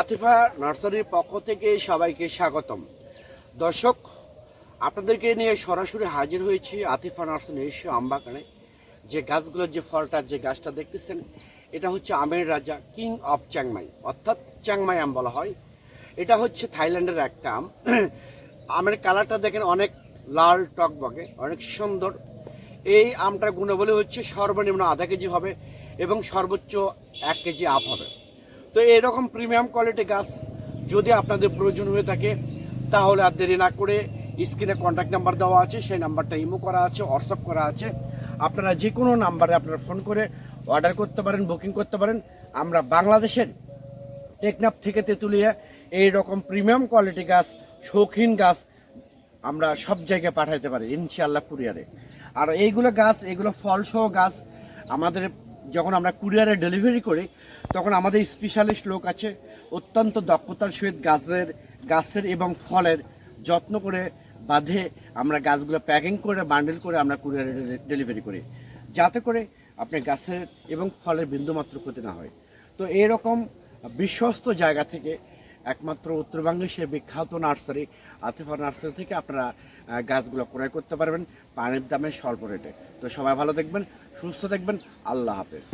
আতিফা নার্সারির পক্ষ থেকে সবাইকে স্বাগতম। দর্শক, আপনাদেরকে নিয়ে সরাসরি হাজির হয়েছি আতিফা নার্সারি এসে আমবাগানে। যে গাছগুলোর যে ফলটার যে গাছটা দেখতেছেন, এটা হচ্ছে আমের রাজা কিং অফ চ্যাংমাই অর্থাৎ চ্যাংমাই আম বলা হয়। এটা হচ্ছে থাইল্যান্ডের একটা আম। আমের কালারটা দেখেন অনেক লাল টকবগে অনেক সুন্দর। এই আমটার গুণাবলী হচ্ছে সর্বনিম্ন আধা কেজি হবে এবং সর্বোচ্চ এক কেজি আপ হবে। তো এরকম প্রিমিয়াম কোয়ালিটি গাছ যদি আপনাদের প্রয়োজন হয়ে থাকে, তাহলে আর দেরি না করে স্ক্রিনে কন্ট্যাক্ট নাম্বার দেওয়া আছে, সেই নাম্বারটা ইমো করা আছে হোয়াটসঅ্যাপ করা আছে। আপনারা যে কোনো নাম্বারে আপনারা ফোন করে অর্ডার করতে পারেন বুকিং করতে পারেন। আমরা বাংলাদেশের টেকনাফ থেকে তেঁতুলিয়া এই রকম প্রিমিয়াম কোয়ালিটি গাছ শৌখিন গাছ আমরা সব জায়গায় পাঠাইতে পারি, ইনশাআল্লাহ কুরিয়ারে আর এইগুলো গাছ এগুলো ফলসহ গাছ আমাদের যখন আমরা কুরিয়ারে ডেলিভারি করি, তখন আমাদের স্পেশালিস্ট লোক আছে, অত্যন্ত দক্ষতার সহিত গাছের গাছের এবং ফলের যত্ন করে বাঁধে আমরা গাছগুলো প্যাকিং করে বান্ডেল করে আমরা কুরিয়ারে ডেলিভারি করি। যাতে করে আপনি গাছের এবং ফলের বিন্দুমাত্র ক্ষতি না হয়। তো এরকম বিশ্বস্ত জায়গা থেকে একমাত্র উত্তরবঙ্গে সে বিখ্যাত নার্সারি, আতিফা নার্সারি থেকে আপনারা গাছগুলো ক্রয় করতে পারবেন, পানির দামে স্বল্প রেটে। তো সবাই ভালো দেখবেন, সুস্থ দেখবেন, আল্লাহ হাফেজ।